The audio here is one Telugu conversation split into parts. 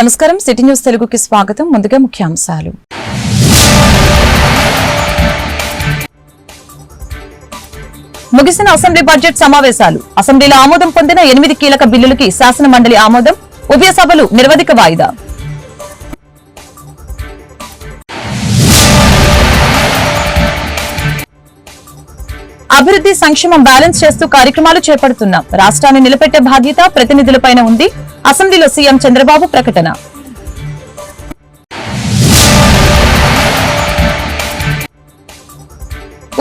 నమస్కారం సిటీ న్యూస్ తెలుగుకి స్వాగతం ముందుగా ముఖ్యాంశాలు ముగిసిన అసెంబ్లీ బడ్జెట్ సమావేశాలు అసెంబ్లీలో ఆమోదం పొందిన ఎనిమిది కీలక బిల్లులకి శాసన మండలి ఆమోదం ఉభయ సభలు నిర్వధిక వాయిదా అభివృద్ధి సంక్షేమం బ్యాలెన్స్ చేస్తూ కార్యక్రమాలు చేపడుతున్నాం రాష్ట్రాన్ని నిలబెట్టే బాధ్యత ప్రతినిధులపైన ఉంది అసెంబ్లీలో సీఎం చంద్రబాబు ప్రకటన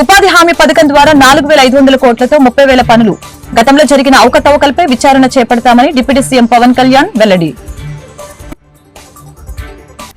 ఉపాధి హామీ పథకం ద్వారా నాలుగు వేల ఐదు వందల కోట్లతో ముప్పై వేల పనులు గతంలో జరిగిన అవకతవకలపై విచారణ చేపడతామని డిప్యూటీ సీఎం పవన్ కళ్యాణ్ వెల్లడి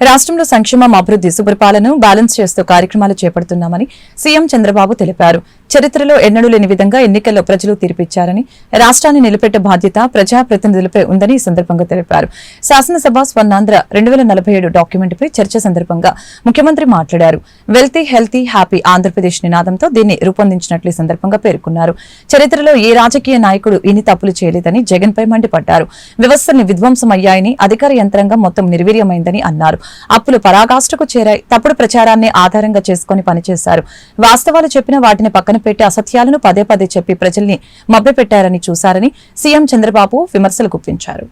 రాష్ట్రంలో సంక్షేమం అభివృద్ధి సుపరిపాలను బ్యాలెన్స్ చేస్తూ కార్యక్రమాలు చేపడుతున్నామని సీఎం చంద్రబాబు తెలిపారు చరిత్రలో ఎన్నడూ లేని విధంగా ఎన్నికల్లో ప్రజలు తీర్పిచ్చారని రాష్ట్రాన్ని నిలబెట్టే బాధ్యత ప్రజాప్రతినిధులపై ఉందని ఈ సందర్భంగా తెలిపారు శాసనసభ స్వర్ణాంధ్ర రెండు వేల నలభై ఏడు డాక్యుమెంట్పై చర్చ సందర్భంగా ముఖ్యమంత్రి మాట్లాడారు వెల్తీ హెల్తీ హ్యాపీ ఆంధ్రప్రదేశ్ నినాదంతో దీన్ని రూపొందించినట్లు సందర్భంగా పేర్కొన్నారు చరిత్రలో ఏ రాజకీయ నాయకుడు ఇన్ని తప్పులు చేయలేదని జగన్ పై మండిపడ్డారు వ్యవస్థల్ని విధ్వంసం అయ్యాయని అధికార యంత్రాంగం మొత్తం నిర్వీర్యమైందని అన్నారు అప్పులు పరాగాష్టకు చేరాయి తప్పుడు ప్రచారాన్ని ఆధారంగా చేసుకుని పనిచేశారు వాస్తవాలు చెప్పిన వాటిని పక్కన పక్కన పెట్టి అసత్యాలను పదే పదే చెప్పి ప్రజల్ని మభ్యపెట్టారని చూశారని సీఎం చంద్రబాబు విమర్శలు గుప్పించారు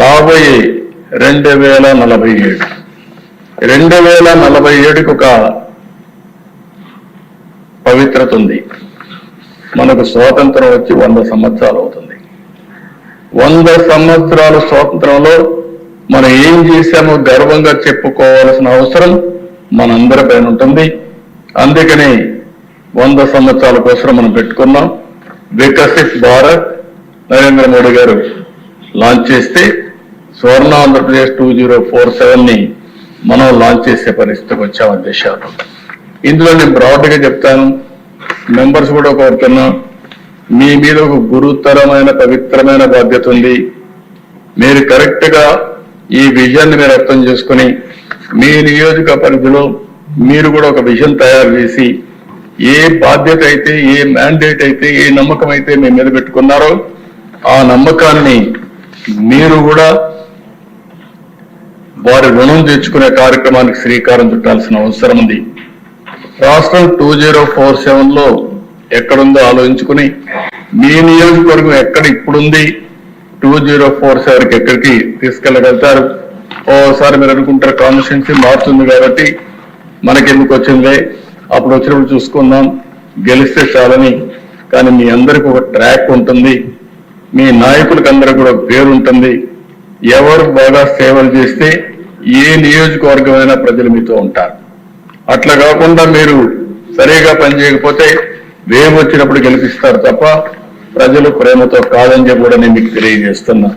రాబోయే రెండు వేల రెండు వేల నలభై ఒక పవిత్రత ఉంది మనకు స్వాతంత్రం వచ్చి వంద సంవత్సరాలు అవుతుంది వంద సంవత్సరాల స్వాతంత్రంలో మనం ఏం చేశామో గర్వంగా చెప్పుకోవాల్సిన అవసరం మనందరి పైన ఉంటుంది అందుకని వంద సంవత్సరాల కోసం మనం పెట్టుకున్నాం వికసిత్ భారత్ నరేంద్ర మోడీ గారు లాంచ్ చేస్తే Swarna Andhra Pradesh two zero four seven ని మనం లాంచ్ చేసే పరిస్థితికి వచ్చాం అధ్యక్షాలు ఇందులో నేను బ్రాడ్గా చెప్తాను మెంబర్స్ కూడా కోరుతున్నా మీ మీద ఒక గురుతరమైన పవిత్రమైన బాధ్యత ఉంది మీరు కరెక్ట్ గా ఈ విజయాన్ని మీరు అర్థం చేసుకుని మీ నియోజక పరిధిలో మీరు కూడా ఒక విజన్ తయారు చేసి ఏ బాధ్యత అయితే ఏ మ్యాండేట్ అయితే ఏ నమ్మకం అయితే మీ మీద పెట్టుకున్నారో ఆ నమ్మకాన్ని మీరు కూడా వారి రుణం తెచ్చుకునే కార్యక్రమానికి శ్రీకారం చుట్టాల్సిన అవసరం ఉంది రాష్ట్రం టూ జీరో ఫోర్ సెవెన్ లో ఎక్కడుందో ఆలోచించుకుని మీ నియోజకవర్గం ఎక్కడ ఇప్పుడుంది టూ జీరో ఫోర్ కి ఎక్కడికి తీసుకెళ్ళగలుగుతారు ఓసారి మీరు అనుకుంటారు కాన్స్టిట్యున్సీ మారుతుంది కాబట్టి మనకెందుకు వచ్చిందే అప్పుడు వచ్చినప్పుడు చూసుకుందాం గెలిస్తే చాలని కానీ మీ అందరికి ఒక ట్రాక్ ఉంటుంది మీ నాయకులకు అందరికి కూడా పేరు ఉంటుంది ఎవరు బాగా సేవలు చేస్తే ఏ నియోజకవర్గమైనా ప్రజలు మీతో ఉంటారు అట్లా కాకుండా మీరు సరిగా పనిచేయకపోతే వేము వచ్చినప్పుడు గెలిపిస్తారు తప్ప ప్రజలు ప్రేమతో కాదని చెప్పి కూడా నేను మీకు తెలియజేస్తున్నా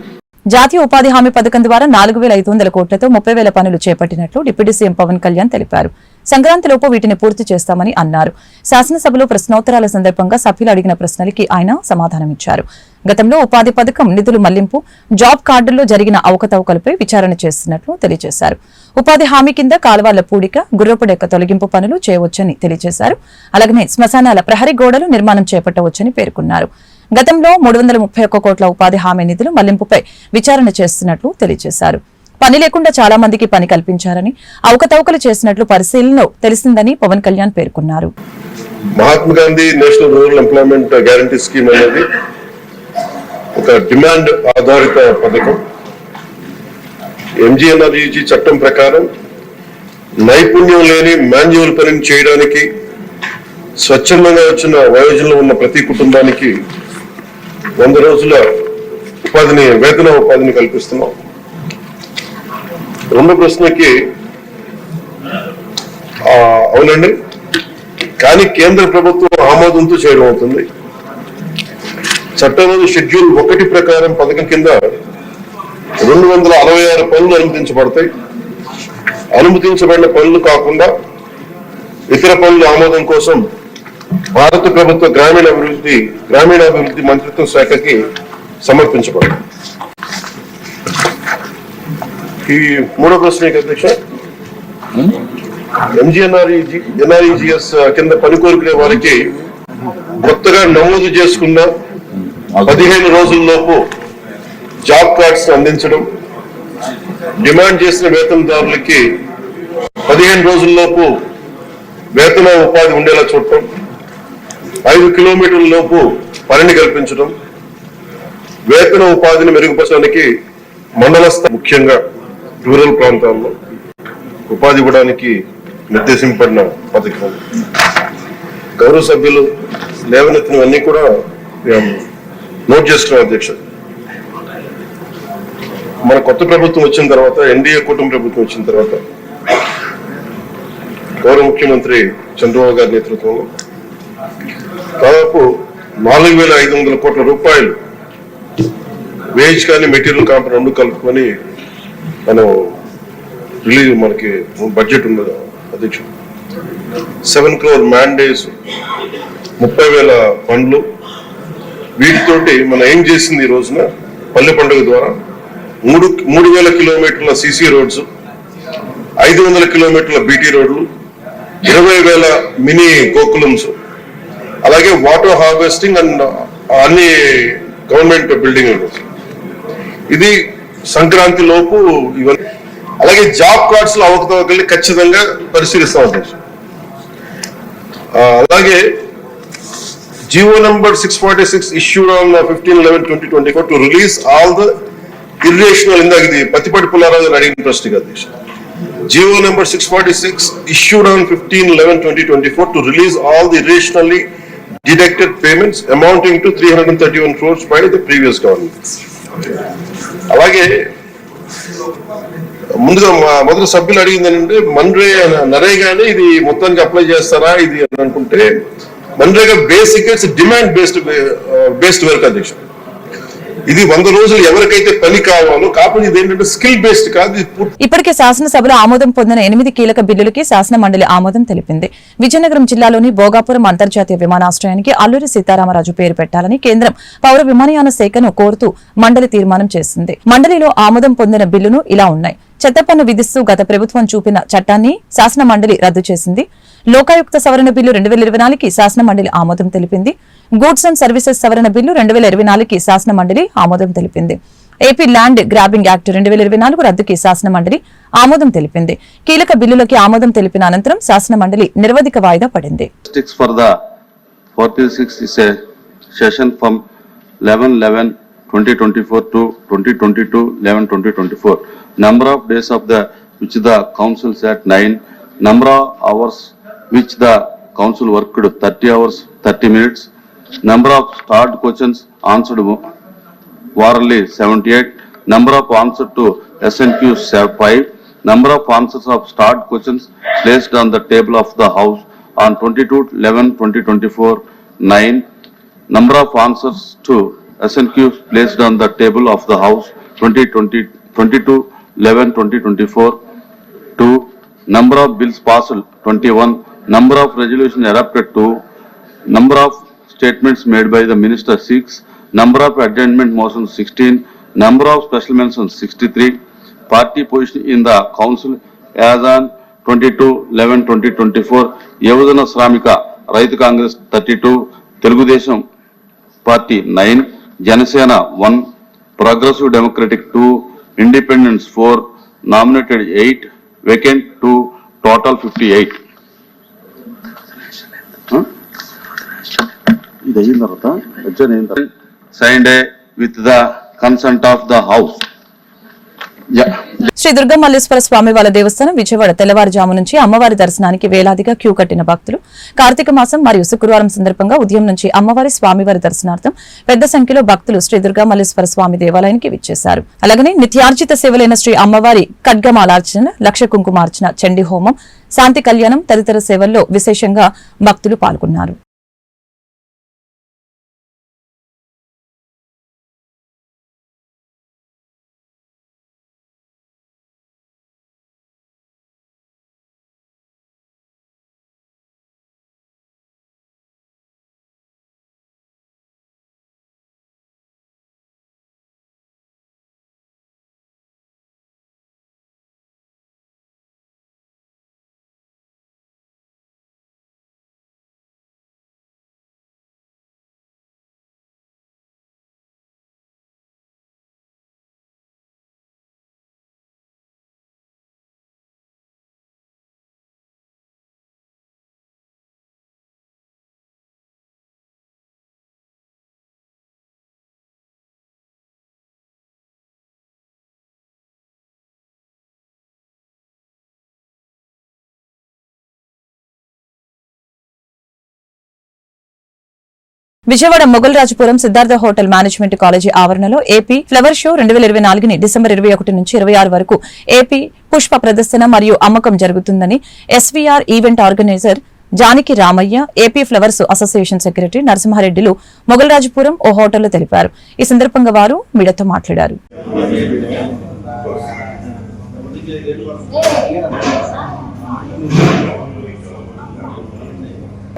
జాతీయ ఉపాధి హామీ పథకం ద్వారా నాలుగు వేల ఐదు వందల కోట్లతో ముప్పై వేల పనులు చేపట్టినట్లు డిప్యూటీ సీఎం పవన్ కళ్యాణ్ తెలిపారు సంక్రాంతిలోపు వీటిని పూర్తి చేస్తామని అన్నారు శాసనసభలో ప్రశ్నోత్తరాల సందర్భంగా సభ్యులు అడిగిన ప్రశ్నలకి ఆయన సమాధానమిచ్చారు గతంలో ఉపాధి పథకం నిధులు మళ్లింపు జాబ్ కార్డుల్లో జరిగిన అవకతవకలపై విచారణ చేస్తున్నట్లు తెలియజేశారు ఉపాధి హామీ కింద కాలువాళ్ల పూడిక గుర్రపుడెక్క తొలగింపు పనులు చేయవచ్చని తెలియజేశారు అలాగనే శ్మశానాల ప్రహరీ గోడలు నిర్మాణం చేపట్టవచ్చని పేర్కొన్నారు గతంలో మూడు కోట్ల ఉపాధి హామీ నిధులు మళ్లింపుపై విచారణ చేస్తున్నట్లు తెలియజేశారు పని లేకుండా చాలా మందికి పని కల్పించారని అవకతవకలు చేసినట్లు పరిశీలన తెలిసిందని పవన్ కళ్యాణ్ పేర్కొన్నారు Mahatma Gandhi national rural employment guarantee scheme అనేది ఒక డిమాండ్ ఆధారిత పథకం ఎంజిఎన్ఆర్జీ చట్టం ప్రకారం నైపుణ్యం లేని మాన్యువల్ పనిని చేయడానికి స్వచ్ఛందంగా వచ్చిన వయోజనంలో ఉన్న ప్రతి కుటుంబానికి వంద రోజుల ఉపాధిని వేతన ఉపాధిని కల్పిస్తున్నాం రెండు ప్రశ్నకి అవునండి కానీ కేంద్ర ప్రభుత్వం ఆమోదంతో చేయడం అవుతుంది చట్టంలోని షెడ్యూల్ ఒకటి ప్రకారం పథకం కింద రెండు వందల అరవై ఆరు పనులు అనుమతించబడతాయి అనుమతించబడిన పనులు కాకుండా ఇతర పనుల ఆమోదం కోసం భారత ప్రభుత్వ గ్రామీణ అభివృద్ధి గ్రామీణాభివృద్ధి మంత్రిత్వ శాఖకి సమర్పించబడతాయి ఈ మూడో ప్రశ్న అధ్యక్ష ఎంజిఎన్ఆర్ఈజీ ఎన్ఆర్ఈజిఎస్ కింద పని కోరుకునే వారికి కొత్తగా నమోదు చేసుకున్న పదిహేను రోజుల్లోపు జాబ్ కార్డ్స్ అందించడం డిమాండ్ చేసిన వేతనదారులకి పదిహేను రోజుల్లోపు వేతన ఉపాధి ఉండేలా చూడటం ఐదు కిలోమీటర్ల లోపు పనిని కల్పించడం వేతన ఉపాధిని మెరుగుపరచడానికి మండలస్థ ముఖ్యంగా రూరల్ ప్రాంతాల్లో ఉపాధి ఇవ్వడానికి నిర్దేశింపడిన పథకం గౌరవ సభ్యులు లేవనెత్తినవన్నీ కూడా నోట్ చేసుకున్నాం అధ్యక్ష మన కొత్త ప్రభుత్వం వచ్చిన తర్వాత ఎన్డీఏ కూటమి ప్రభుత్వం వచ్చిన తర్వాత గౌరవ ముఖ్యమంత్రి చంద్రబాబు గారి నేతృత్వంలో దాదాపు నాలుగు వేల ఐదు వందల కోట్ల రూపాయలు వేజ్ కానీ మెటీరియల్ కాంపౌండ్ రెండు కలుపుకొని మనం రిలీజ్ మనకి బడ్జెట్ ఉండదు అధ్యక్షుడు సెవెన్ క్రోర్ మ్యాండేస్ ముప్పై వేల పండ్లు వీటితోటి మనం ఏం చేసింది ఈ రోజున పల్లె పండుగ ద్వారా మూడు మూడు వేల కిలోమీటర్ల సీసీ రోడ్స్ ఐదు వందల కిలోమీటర్ల బీటీ రోడ్లు ఇరవై వేల మినీ గోకులమ్స్ అలాగే వాటర్ హార్వెస్టింగ్ అండ్ అన్ని గవర్నమెంట్ బిల్డింగ్ ఇది సంక్రాంతి లోపు ఇవన్నీ అలాగే జాబ్ కార్డ్స్ లో అవకతవకల్ని ఖచ్చితంగా పరిశీలిస్తా అధ్యక్ష అలాగే GO number six forty six issued on fifteen eleven twenty twenty four to release all the irrational ఇందాక ఇది పత్తిపాటి పుల్లారాజు గారు అడిగిన ప్రశ్న అధ్యక్ష GO number six forty six issued on fifteen eleven twenty twenty four to release all the irrationally deducted payments amounting to three hundred and thirty one crores by the previous government అలాగే ముందుగా మా మొదటి సభ్యులు అడిగింది ఏంటంటే మన్రే నరేగానే ఇది మొత్తానికి అప్లై చేస్తారా ఇది అని అనుకుంటే MNREGA basic demand based based work అధ్యక్షుడు ఇది వంద రోజులు ఎవరికైతే పని కావాలో కాకపోతే ఇది ఏంటంటే స్కిల్ బేస్డ్ కాదు ఇప్పటికే శాసనసభలో ఆమోదం పొందిన ఎనిమిది కీలక బిల్లులకి శాసన మండలి ఆమోదం తెలిపింది విజయనగరం జిల్లాలోని భోగాపురం అంతర్జాతీయ విమానాశ్రయానికి అల్లూరి సీతారామరాజు పేరు పెట్టాలని కేంద్రం పౌర విమానయాన శాఖను కోరుతూ మండలి తీర్మానం చేసింది మండలిలో ఆమోదం పొందిన బిల్లును ఇలా ఉన్నాయి చెత్తపన్ను విధిస్తూ గత ప్రభుత్వం చూపిన చట్టాన్ని శాసన మండలి రద్దు చేసింది లోకాయుక్త సవరణ బిల్లు రెండు వేల ఇరవై నాలుగుకి శాసన మండలి ఆమోదం తెలిపింది గూడ్స్ అండ్ సర్వీసెస్ సవరణ బిల్లు రెండు వేల ఇరవై నాలుగుకి శాసన మండలి ఆమోదం తెలిపింది ఏపీ ల్యాండ్ గ్రాబింగ్ యాక్ట్ రెండు వేల ఇరవై నాలుగు రద్దుకి శాసన మండలి ఆమోదం తెలిపింది కీలక బిల్లులకి ఆమోదం తెలిపిన అనంతరం శాసన మండలి నిర్వధిక వాయిదా పడింది session from 2024 to 2022, 11/2024. Number of days of the which the council sat 9. Number of hours which the council worked 30 hours 30 minutes. Number of starred questions answered orally 78. Number of answers to SNQ 5. Number of answers of starred questions placed on the table of the house on 22/11/2024 9. Number of answers to SNQ placed on the table of the House 2020, 22 11 2024 to number of bills passed 21 number of resolutions adopted to number of statements made by the minister 6 number of adjournment motions 16 number of special mentions 63 party position in the council as on 22 11 2024 Yavudana Sramika, రైతు Congress 32, Telugu Desham Party 9, Janasena one progressive democratic two independents four nominated eight vacant two total fifty eight ఇది అయిన తర్వాత sine die with the consent of the house Shri Durgamalleswara Swamy వాళ్ళ దేవస్థానం విజయవాడ తెల్లవారుజాము నుంచి అమ్మవారి దర్శనానికి వేలాదిగా క్యూ కట్టిన భక్తులు కార్తీక మాసం మరియు శుక్రవారం సందర్భంగా ఉదయం నుంచి అమ్మవారి స్వామివారి దర్శనార్థం పెద్ద సంఖ్యలో భక్తులు శ్రీ మల్లేశ్వర స్వామి దేవాలయానికి విచ్చేశారు అలాగనే నిత్యార్జిత సేవలైన శ్రీ అమ్మవారి ఖడ్గమాలార్చన లక్ష కుంకుమార్చన చండీ హోమం శాంతి కళ్యాణం తదితర సేవల్లో విశేషంగా భక్తులు పాల్గొన్నారు Vijayawada Mogalrajapuram Siddhartha hotel management college ఆవరణలో ఏపీ ఫ్లవర్ షో రెండు వేల ఇరవై నాలుగుని డిసెంబర్ ఇరవై ఒకటి నుంచి ఇరవై ఆరు వరకు ఏపీ పుష్ప ప్రదర్శన మరియు అమ్మకం జరుగుతుందని SVR event organizer Janaki Ramaiah AP flowers association secretary నరసింహారెడ్డిలు Mogalrajapuram ఓ హోటల్లో తెలిపారు ఈ సందర్భంగా వారు మీడియాతో మాట్లాడారు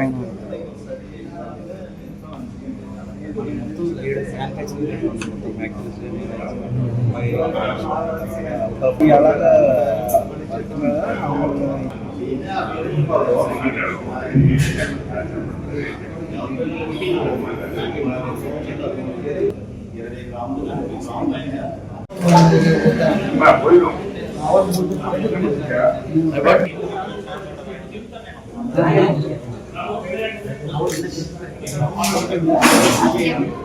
Thank you. ఇరవై గ్రాములు నలభై గ్రాములు అయినా Thank you.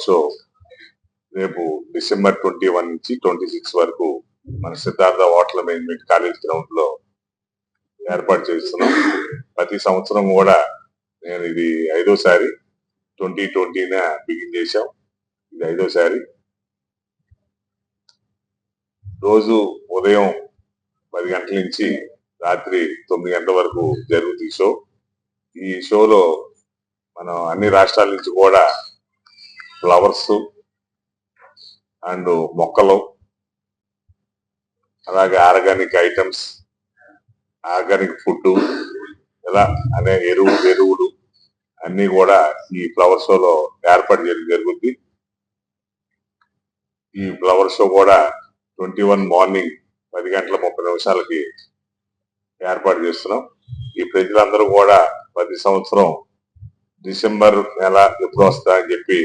ఆల్సో రేపు డిసెంబర్ ట్వంటీ వన్ నుంచి ట్వంటీ సిక్స్ వరకు మన Siddhartha hotel management college ground లో ఏర్పాటు చేస్తున్నాం ప్రతి సంవత్సరం కూడా నేను ఇది ఐదోసారి ట్వంటీ ట్వంటీన బిగిన్ చేశాం ఇది ఐదోసారి రోజు ఉదయం పది గంటల నుంచి రాత్రి తొమ్మిది గంటల వరకు జరుగుతుంది షో ఈ షోలో మనం అన్ని రాష్ట్రాల నుంచి కూడా ఫ్లవర్స్ అండ్ మొక్కలు అలాగే ఆర్గానిక్ ఐటమ్స్ ఆర్గానిక్ ఫుడ్ ఇలా అనే ఎరువు ఎరువులు అన్ని కూడా ఈ ఫ్లవర్ షోలో ఏర్పాటు చేయడం జరుగుద్ది ఈ ఫ్లవర్ షో కూడా ట్వంటీ వన్ మార్నింగ్ పది గంటల ముప్పై నిమిషాలకి ఏర్పాటు చేస్తున్నాం ఈ ప్రజలందరూ కూడా ప్రతి సంవత్సరం డిసెంబర్ నెల ఎప్పుడు వస్తా అని చెప్పి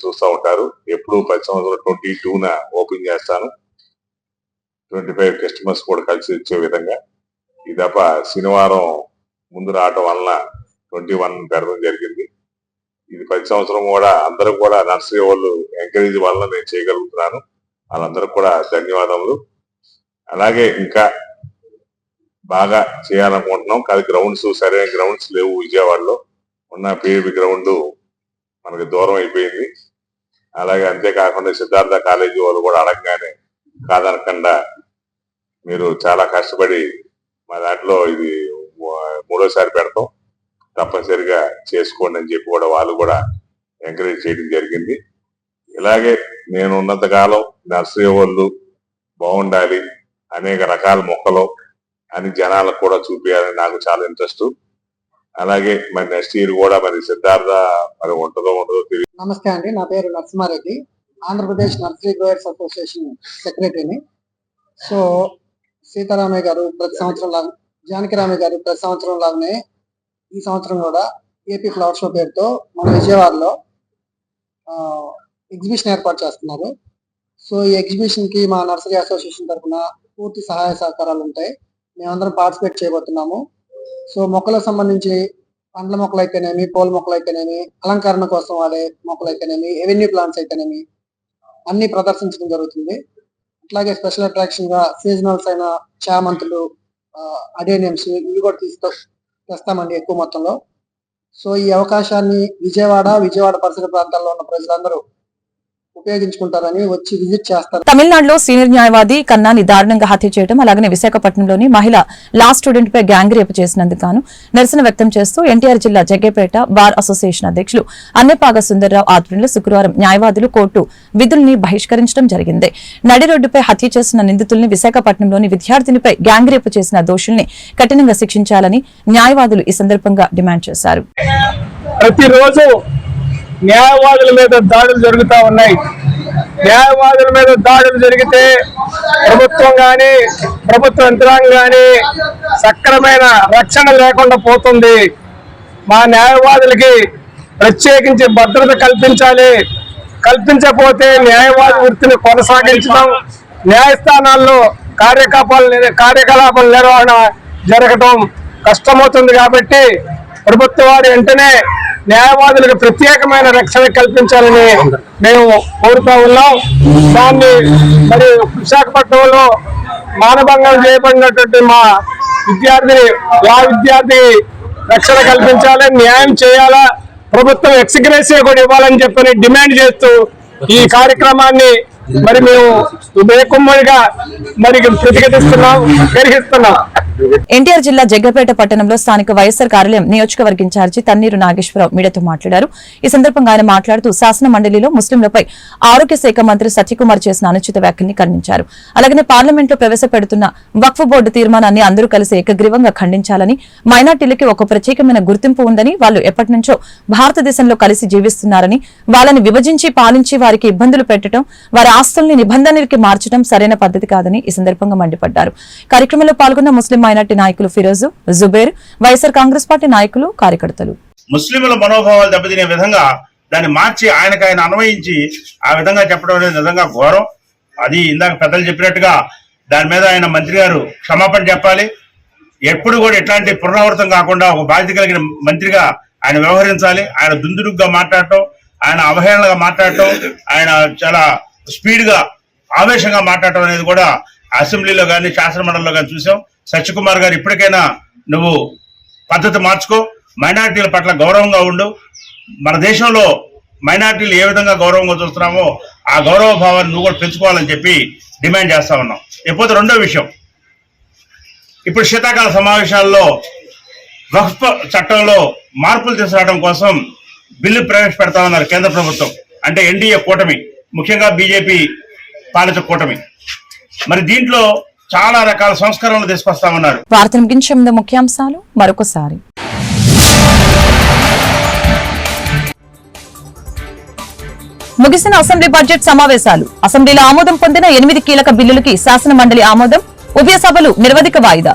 చూస్తూ ఉంటారు ఎప్పుడు పది సంవత్సరం ట్వంటీ టూన ఓపెన్ చేస్తాను ట్వంటీ ఫైవ్ కస్టమర్స్ కూడా కలిసి వచ్చే విధంగా ఈ తప్ప శనివారం ముందు రావటం వలన ట్వంటీ వన్ పెరగడం జరిగింది ఇది పది సంవత్సరం కూడా అందరూ కూడా నర్సరీ వాళ్ళు ఎంకరేజ్ వలన నేను చేయగలుగుతున్నాను వాళ్ళందరూ కూడా ధన్యవాదములు అలాగే ఇంకా బాగా చేయాలనుకుంటున్నాం కానీ గ్రౌండ్స్ సరైన గ్రౌండ్స్ లేవు విజయవాడలో ఉన్న పిఏబి గ్రౌండ్ మనకి దూరం అయిపోయింది అలాగే అంతేకాకుండా సిద్ధార్థ కాలేజీ వాళ్ళు కూడా అడగగానే కాదనకుండా మీరు చాలా కష్టపడి మా దాంట్లో ఇది మూడోసారి పెడతాం తప్పనిసరిగా చేసుకోండి అని చెప్పి కూడా వాళ్ళు కూడా ఎంకరేజ్ చేయడం జరిగింది ఇలాగే నేను ఉన్నంత కాలం నర్సరీ వాళ్ళు బాగుండాలి అనేక రకాల మొక్కలు అని జనాలకు కూడా చూపించాలని నాకు చాలా ఇంట్రెస్ట్ అలాగే మరి నెక్స్ట్ ఇయర్ కూడా మరి సిద్ధార్థ మరి ఉంటుందో ఉండదో తెలియదు నమస్తే అండి నా పేరు Narasimha Reddy Andhra Pradesh nursery growers association సెక్రటరీని సో సీతారామయ్య గారు ప్రతి సంవత్సరం లాగా జానకిరామయ్య గారు ప్రతి సంవత్సరం లాగానే ఈ సంవత్సరం కూడా ఏపీ ఫ్లవర్ షో పేరుతో మన విజయవాడలో ఎగ్జిబిషన్ ఏర్పాటు చేస్తున్నారు సో ఈ ఎగ్జిబిషన్ కి మా నర్సరీ అసోసియేషన్ తరఫున పూర్తి సహాయ సహకారాలు ఉంటాయి మేమందరం పార్టిసిపేట్ చేయబోతున్నాము సో మొక్కలకు సంబంధించి పండ్ల మొక్కలు అయితేనేమి పూల మొక్కలు అయితేనేమి అలంకరణ కోసం వాడే మొక్కలు అయితేనేమి ఎవెన్యూ ప్లాంట్స్ అయితేనేమి అన్ని ప్రదర్శించడం జరుగుతుంది అట్లాగే స్పెషల్ అట్రాక్షన్ గా సీజనల్స్ అయిన చామంతులు అడేనియమ్స్ ఇవి కూడా తీసుకో తెస్తామండి ఎక్కువ మొత్తంలో సో ఈ అవకాశాన్ని విజయవాడ విజయవాడ పరిసర ప్రాంతాల్లో ఉన్న ప్రజలందరూ ఉపయోగించుకుంటారని వచ్చి విజిట్ చేస్తారు తమిళనాడులో సీనియర్ న్యాయవాది కన్నాని దారుణంగా హత్య చేయడం అలాగనే విశాఖపట్నంలోని మహిళ లా స్టూడెంట్ పై గ్యాంగ్ రేపు చేసినందుకు నిరసన వ్యక్తం చేస్తూ ఎన్టీఆర్ జిల్లా జగ్గేపేట బార్ అసోసియేషన్ అధ్యక్షులు అన్నపాగ సుందర్రావు ఆధ్వర్యంలో శుక్రవారం న్యాయవాదులు కోర్టు విధుల్ని బహిష్కరించడం జరిగింది నడి రోడ్డుపై హత్య చేసిన నిందితుల్ని విశాఖపట్నంలోని విద్యార్థినిపై గ్యాంగ్ రేపు చేసిన దోషుల్ని కఠినంగా శిక్షించాలని న్యాయవాదులు ఈ సందర్భంగా డిమాండ్ చేశారు ప్రతిరోజు న్యాయవాదుల మీద దాడులు జరుగుతూ ఉన్నాయి న్యాయవాదుల మీద దాడులు జరిగితే ప్రభుత్వం కానీ ప్రభుత్వ యంత్రాంగం కానీ సక్రమైన రక్షణ లేకుండా పోతుంది మా న్యాయవాదులకి ప్రత్యేకించి భద్రత కల్పించాలి కల్పించకపోతే న్యాయవాది వృత్తిని కొనసాగించడం న్యాయస్థానాల్లో కార్యకలాపాలు కార్యకలాపాల నిర్వహణ జరగటం కష్టమవుతుంది కాబట్టి ప్రభుత్వ వారి వెంటనే న్యాయవాదులకు ప్రత్యేకమైన రక్షణ కల్పించాలని మేము కోరుతా ఉన్నాం దాన్ని మరి విశాఖపట్నంలో మానభంగం చేయబడినటువంటి మా విద్యార్థిని ఆ విద్యార్థి రక్షణ కల్పించాలి న్యాయం చేయాలా ప్రభుత్వం ఎక్స్గ్రేసియా కూడా ఇవ్వాలని చెప్పని డిమాండ్ చేస్తూ ఈ కార్యక్రమాన్ని మరి మేము ఉభయకుమ్మడిగా మరి ప్రతిఘటిస్తున్నాం గర్హిస్తున్నాం ఎన్టీఆర్ జిల్లా జగ్గపేట పట్టణంలో స్థానిక వైఎస్సార్ కార్యాలయం నియోజకవర్గ ఇన్ఛార్జి తన్నీరు నాగేశ్వరరావు మీడియాతో మాట్లాడారు ఈ సందర్భంగా ఆయన మాట్లాడుతూ శాసన మండలిలో ముస్లింలపై ఆరోగ్య శాఖ మంత్రి సత్యకుమార్ చేసిన అనుచిత వ్యాఖ్యని ఖండించారు అలాగనే పార్లమెంట్ లో ప్రవేశపెడుతున్న వక్ఫ్ బోర్డు తీర్మానాన్ని అందరూ కలిసి ఏకగ్రీవంగా ఖండించాలని మైనార్టీలకి ఒక ప్రత్యేకమైన గుర్తింపు ఉందని వాళ్ళు ఎప్పటి నుంచో భారతదేశంలో కలిసి జీవిస్తున్నారని వాళ్ళని విభజించి పాలించి వారికి ఇబ్బందులు పెట్టడం వారి ఆస్తుల్ని నిబంధనలకి మార్చడం సరైన పద్ధతి కాదని ఈ సందర్భంగా మండిపడ్డారు కార్యక్రమంలో పాల్గొన్న ముస్లిం మైనార్టీ నాయకులు Firoz Zubair YSR Congress party నాయకులు కార్యకర్తలు ముస్లింల మనోభావాలు దెబ్బతినే విధంగా దాన్ని మార్చి ఆయనకు ఆయన అన్వయించి ఆ విధంగా చెప్పడం అనేది నిజంగా ఘోరం అది ఇందాక పెద్దలు చెప్పినట్టుగా దాని మీద ఆయన మంత్రి గారు క్షమాపణ చెప్పాలి ఎప్పుడు కూడా ఎట్లాంటి పునరావృతం కాకుండా ఒక బాధ్యత కలిగిన మంత్రిగా ఆయన వ్యవహరించాలి ఆయన దుందుడుగ్గా మాట్లాడటం ఆయన అవహేళనగా మాట్లాడటం ఆయన చాలా స్పీడ్గా ఆవేశంగా మాట్లాడటం అనేది కూడా అసెంబ్లీలో కానీ శాసనమండలిలో కానీ చూసాం సత్యకుమార్ గారు ఇప్పటికైనా నువ్వు పద్ధతి మార్చుకో మైనార్టీల పట్ల గౌరవంగా ఉండు మన దేశంలో మైనార్టీలు ఏ విధంగా గౌరవంగా చూస్తున్నామో ఆ గౌరవ భావాన్ని నువ్వు కూడా పెంచుకోవాలని చెప్పి డిమాండ్ చేస్తా ఉన్నాం ఇకపోతే రెండో విషయం ఇప్పుడు శీతాకాల సమావేశాల్లో వక్ఫ్ చట్టంలో మార్పులు తీసుకురావడం కోసం బిల్లు ప్రవేశపెడతా ఉన్నారు కేంద్ర ప్రభుత్వం అంటే ఎన్డీఏ కూటమి ముఖ్యంగా బీజేపీ పాలిత కూటమి మరి దీంట్లో చాలా రకాల సంస్కరణలు తీసుకొస్తామన్నారు వార్త ముఖ్యాంశాలు మరొకసారి ముగిసిన అసెంబ్లీ బడ్జెట్ సమావేశాలు అసెంబ్లీలో ఆమోదం పొందిన ఎనిమిది కీలక బిల్లులకి శాసన మండలి ఆమోదం ఉభయ సభలు నిర్వధిక వాయిదా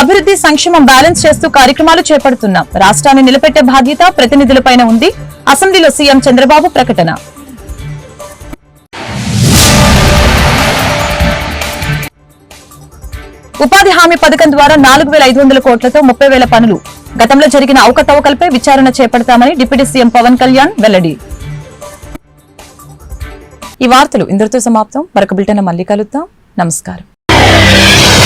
అభివృద్ధి సంక్షేమం బ్యాలెన్స్ చేస్తూ కార్యక్రమాలు చేపడుతున్నాం రాష్ట్రాన్ని నిలబెట్టే బాధ్యత ప్రతినిధులపైన ఉంది అసెంబ్లీలో సీఎం చంద్రబాబు ప్రకటన ఉపాధి హామీ పథకం ద్వారా నాలుగు వేల ఐదు వందల కోట్లతో ముప్పై వేల పనులు గతంలో జరిగిన అవకతవకలపై విచారణ చేపడతామని డిప్యూటీ సీఎం పవన్ కళ్యాణ్ వెల్లడి ఈ వార్తలు ఇందరితో సమాప్తం మరొక బిల్టన్ మళ్ళీ కలుద్దాం నమస్కారం